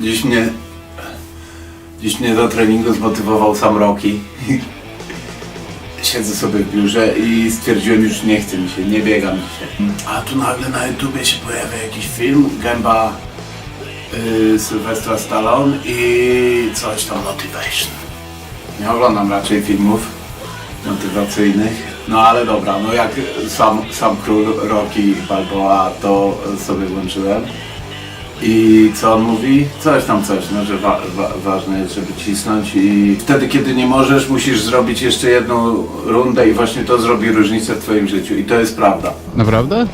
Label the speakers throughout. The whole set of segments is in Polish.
Speaker 1: Dziś mnie... Dziś mnie do treningu zmotywował sam Rocky. Siedzę sobie w biurze i stwierdziłem już nie chce mi się, nie biegam dzisiaj. A tu nagle na YouTubie się pojawia jakiś film, gęba yy, Sylwestra Stallone i coś tam motivation. Nie oglądam raczej filmów motywacyjnych. No ale dobra, no jak sam, sam król Rocky Balboa to sobie włączyłem. I co on mówi? Coś tam coś, no że wa wa ważne jest, żeby cisnąć i wtedy kiedy nie możesz, musisz zrobić jeszcze jedną rundę i właśnie to zrobi różnicę w twoim życiu i to jest prawda.
Speaker 2: Naprawdę?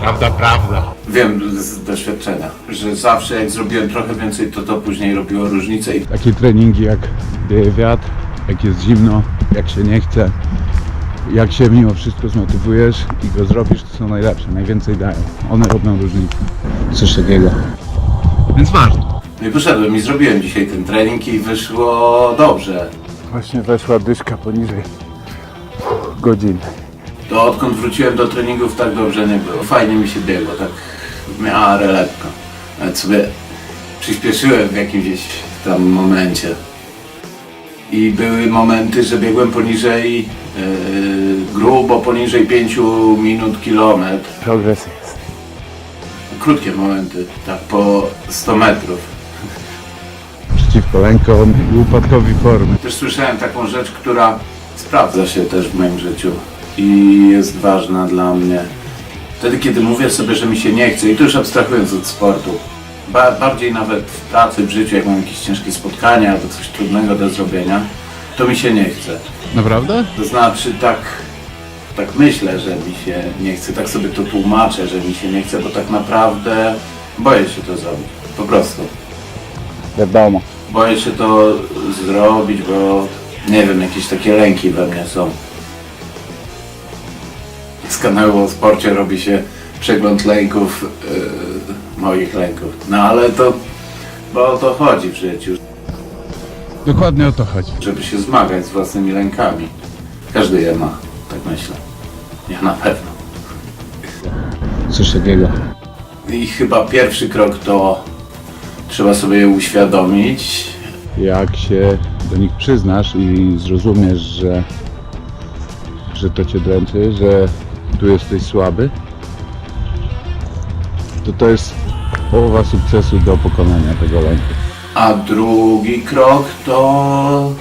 Speaker 2: Prawda, prawda.
Speaker 1: Wiem z doświadczenia, że zawsze jak zrobiłem trochę więcej, to to później robiło różnicę i
Speaker 2: Takie treningi jak wieje wiatr, jak jest zimno, jak się nie chce, jak się mimo wszystko zmotywujesz i go zrobisz, to są najlepsze, najwięcej dają. One robią różnicę. Coś takiego. Więc warto.
Speaker 1: No i poszedłem i zrobiłem dzisiaj ten trening i wyszło dobrze.
Speaker 2: Właśnie weszła dyszka poniżej godziny.
Speaker 1: To odkąd wróciłem do treningów tak dobrze nie było. Fajnie mi się biegło, tak w miarę lekko. Nawet sobie przyspieszyłem w jakimś tam momencie. I były momenty, że biegłem poniżej, grubo poniżej 5 minut kilometr.
Speaker 2: Progres jest.
Speaker 1: Krótkie momenty, tak po 100 metrów.
Speaker 2: Przeciwko lękom i upadkowi formy.
Speaker 1: Też słyszałem taką rzecz, która sprawdza się też w moim życiu i jest ważna dla mnie. Wtedy, kiedy mówię sobie, że mi się nie chce, i to już abstrahując od sportu, ba bardziej nawet w pracy, w życiu, jak mam jakieś ciężkie spotkania albo coś trudnego do zrobienia, to mi się nie chce.
Speaker 2: Naprawdę?
Speaker 1: To znaczy tak, tak myślę, że mi się nie chce, tak sobie to tłumaczę, że mi się nie chce, bo tak naprawdę boję się to zrobić. Po prostu.
Speaker 2: Wiadomo.
Speaker 1: Boję się to zrobić, bo nie wiem, jakieś takie lęki we mnie są. Z kanału o sporcie robi się przegląd lęków, yy, moich lęków. No ale to, bo o to chodzi w życiu,
Speaker 2: Dokładnie o to chodzi.
Speaker 1: żeby się zmagać z własnymi lękami. Każdy je ma, tak myślę. Ja na pewno.
Speaker 2: Coś takiego.
Speaker 1: I chyba pierwszy krok to trzeba sobie je uświadomić,
Speaker 2: Jak się do nich przyznasz i zrozumiesz, że, że to cię dręczy, że tu jesteś słaby, to to jest połowa sukcesu do pokonania tego lęku.
Speaker 1: A drugi krok to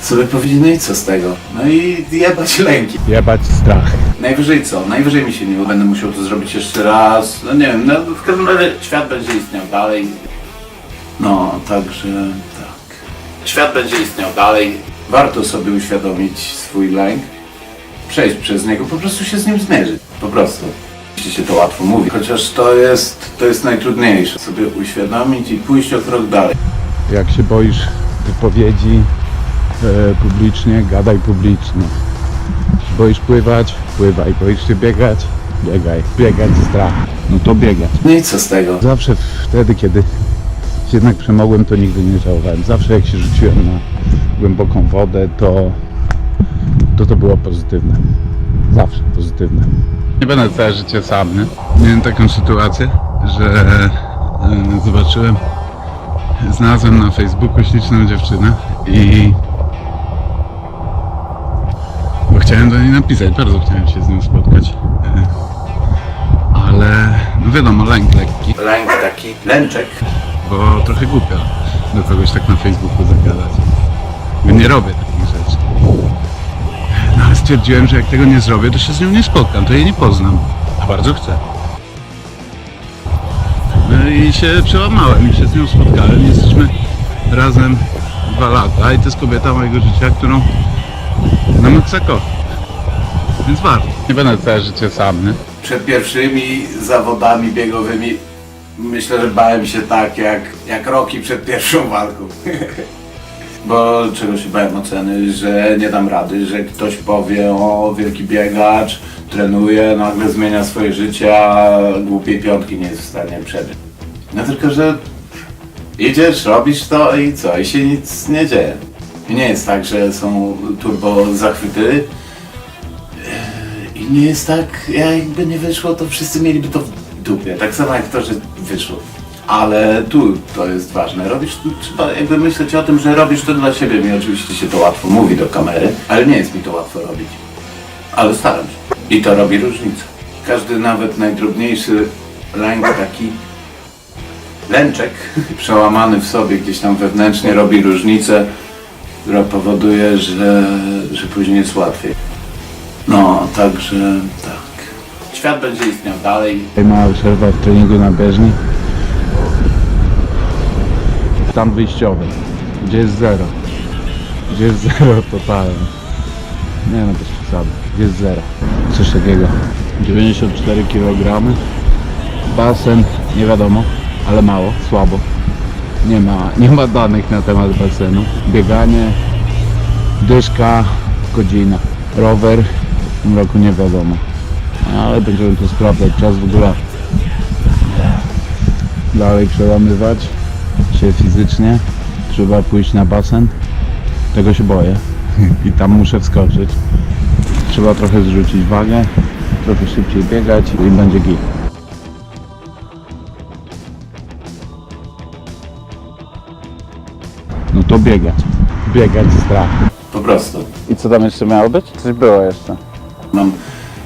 Speaker 1: sobie powiedzieć, no i co z tego? No i jebać lęki.
Speaker 2: Jebać strach.
Speaker 1: Najwyżej co? Najwyżej mi się nie będę musiał to zrobić jeszcze raz. No nie wiem, no w każdym razie świat będzie istniał dalej. No, także tak. Świat będzie istniał dalej. Warto sobie uświadomić swój lęk, przejść przez niego, po prostu się z nim zmierzyć. Po prostu. Oczywiście się to łatwo mówi, chociaż to jest, to jest najtrudniejsze. Sobie uświadomić i pójść o krok dalej.
Speaker 2: Jak się boisz wypowiedzi e, publicznie, gadaj publicznie. Boisz pływać, pływaj. Boisz się biegać, biegaj. Biegać strach. No to biegać.
Speaker 1: No i co z tego?
Speaker 2: Zawsze wtedy, kiedy się jednak przemogłem, to nigdy nie żałowałem. Zawsze jak się rzuciłem na głęboką wodę, to to, to było pozytywne. Zawsze pozytywne. Nie będę całe życie sam, nie? Miałem taką sytuację, że e, zobaczyłem, znalazłem na Facebooku śliczną dziewczynę i bo chciałem do niej napisać, bardzo chciałem się z nią spotkać. E, ale no wiadomo, lęk lekki.
Speaker 1: Lęk taki, lęczek.
Speaker 2: Bo trochę głupio do kogoś tak na Facebooku zagadać. Bo nie robię takich rzeczy. Stwierdziłem, że jak tego nie zrobię, to się z nią nie spotkam, to jej nie poznam. A bardzo chcę. No i się przełamałem i się z nią spotkałem. Jesteśmy razem dwa lata i to jest kobieta mojego życia, którą na maksa kocham. Więc warto. Nie będę całe życie sam, nie?
Speaker 1: Przed pierwszymi zawodami biegowymi myślę, że bałem się tak jak, jak Rocky przed pierwszą walką. Bo czego się bałem oceny, że nie dam rady, że ktoś powie o wielki biegacz, trenuje, nagle zmienia swoje życie, a głupiej piątki nie jest w stanie przebiec. No tylko, że idziesz, robisz to i co? I się nic nie dzieje. I nie jest tak, że są turbo zachwyty, i nie jest tak, jakby nie wyszło, to wszyscy mieliby to w dupie. Tak samo jak to, że wyszło. Ale tu to jest ważne. Robisz, trzeba jakby myśleć o tym, że robisz to dla siebie. Mi oczywiście się to łatwo mówi do kamery, ale nie jest mi to łatwo robić. Ale staram się. I to robi różnicę. Każdy nawet najdrobniejszy lęk taki lęczek przełamany w sobie gdzieś tam wewnętrznie robi różnicę, która powoduje, że, że później jest łatwiej. No, także tak. Świat będzie istniał dalej.
Speaker 2: Mała przerwa w treningu na bieżni. Stan wyjściowy. Gdzie jest zero? Gdzie jest zero totalnie? Nie no, bez przesady. Gdzie jest zero? Coś takiego. 94 kg. Basen, nie wiadomo, ale mało, słabo. Nie ma, nie ma danych na temat basenu. Bieganie, dyszka, godzina. Rower, w tym roku nie wiadomo. Ale będziemy to sprawdzać. Czas w ogóle dalej przełamywać się fizycznie. Trzeba pójść na basen. Tego się boję. I tam muszę wskoczyć. Trzeba trochę zrzucić wagę, trochę szybciej biegać i będzie git. No to biegać. Biegać strach.
Speaker 1: Po prostu.
Speaker 2: I co tam jeszcze miało być? Coś było jeszcze.
Speaker 1: Mam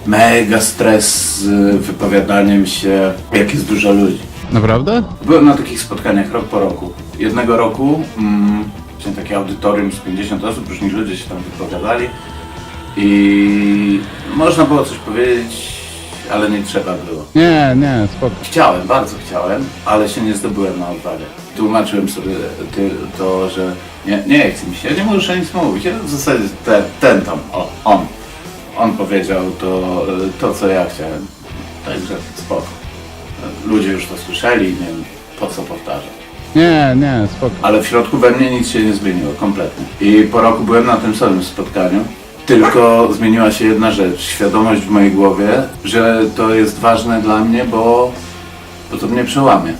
Speaker 1: mega stres z wypowiadaniem się, jak jest dużo ludzi.
Speaker 2: Naprawdę?
Speaker 1: Byłem na takich spotkaniach rok po roku. Jednego roku, mm, właśnie takie audytorium z 50 osób, różni ludzie się tam wypowiadali i można było coś powiedzieć, ale nie trzeba było.
Speaker 2: Nie, nie, spoko.
Speaker 1: Chciałem, bardzo chciałem, ale się nie zdobyłem na odwagę. Tłumaczyłem sobie ty, to, że nie, nie chce mi się, ja nie muszę nic mówić. Ja w zasadzie ten, ten tam, o, on, on powiedział to, to, co ja chciałem. Także. Ludzie już to słyszeli, nie wiem po co powtarzać.
Speaker 2: Nie, nie, spoko.
Speaker 1: Ale w środku we mnie nic się nie zmieniło, kompletnie. I po roku byłem na tym samym spotkaniu, tylko zmieniła się jedna rzecz, świadomość w mojej głowie, że to jest ważne dla mnie, bo, bo to mnie przełamie.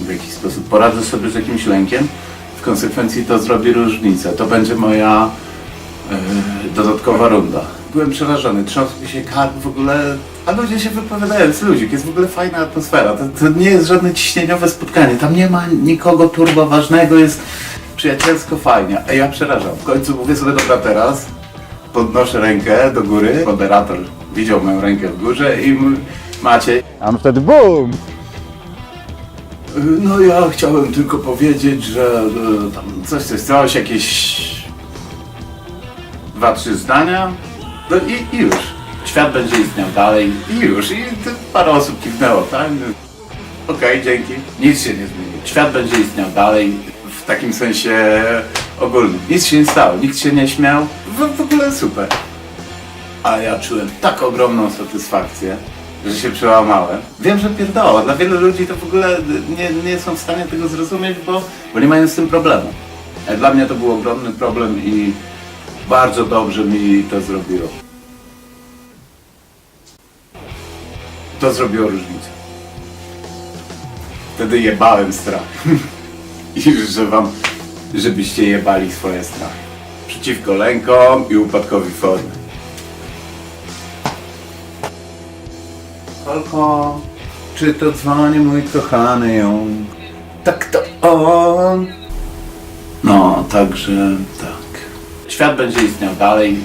Speaker 1: W jakiś sposób poradzę sobie z jakimś lękiem, w konsekwencji to zrobi różnicę. To będzie moja e, dodatkowa runda. Byłem przerażony, trząsł mi się kark w ogóle, a ludzie się wypowiadają, jest ludzik, jest w ogóle fajna atmosfera. To, to nie jest żadne ciśnieniowe spotkanie, tam nie ma nikogo turbo ważnego, jest przyjacielsko fajnie, a ja przerażam. W końcu mówię sobie, dobra teraz, podnoszę rękę do góry, moderator widział moją rękę w górze i m- Maciej,
Speaker 2: A on wtedy BUM!
Speaker 1: no ja chciałem tylko powiedzieć, że e, tam coś, coś, coś, jakieś dwa, trzy zdania no i, i już. Świat będzie istniał dalej i już. I parę osób kiwnęło, tak? Okej, dzięki. Nic się nie zmieni. Świat będzie istniał dalej w takim sensie ogólnym. Nic się nie stało, nikt się nie śmiał. W, w ogóle super. A ja czułem tak ogromną satysfakcję, że się przełamałem. Wiem, że pierdoła. Dla wielu ludzi to w ogóle nie, nie są w stanie tego zrozumieć, bo, bo nie mają z tym problemu. A dla mnie to był ogromny problem i bardzo dobrze mi to zrobiło. To zrobiło różnicę. Wtedy jebałem strach. I życzę wam, żebyście jebali swoje strachy. Przeciwko lękom i upadkowi formy. Kolko, czy to dzwoni mój kochany ją? Tak to on. No, także tak. Świat będzie istniał dalej.